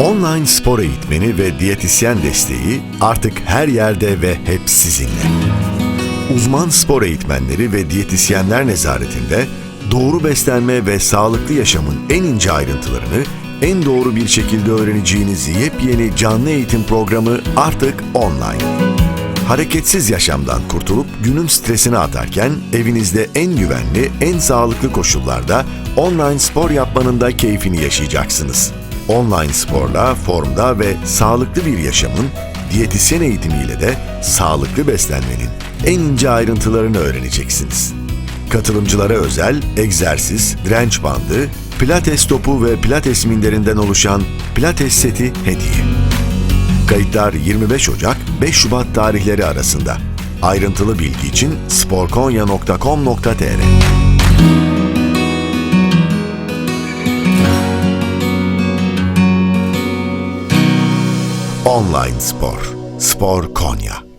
Online spor eğitmeni ve diyetisyen desteği artık her yerde ve hep sizinle. Uzman spor eğitmenleri ve diyetisyenler nezaretinde doğru beslenme ve sağlıklı yaşamın en ince ayrıntılarını en doğru bir şekilde öğreneceğiniz yepyeni canlı eğitim programı artık online. Hareketsiz yaşamdan kurtulup günün stresini atarken evinizde en güvenli, en sağlıklı koşullarda online spor yapmanın da keyfini yaşayacaksınız. Online sporla, formda ve sağlıklı bir yaşamın diyetisyen eğitimiyle de sağlıklı beslenmenin en ince ayrıntılarını öğreneceksiniz. Katılımcılara özel egzersiz, direnç bandı, pilates topu ve pilates minderinden oluşan pilates seti hediye. Kayıtlar 25 Ocak 5 Şubat tarihleri arasında. Ayrıntılı bilgi için sporkonya.com.tr Online Spor. Spor Konya.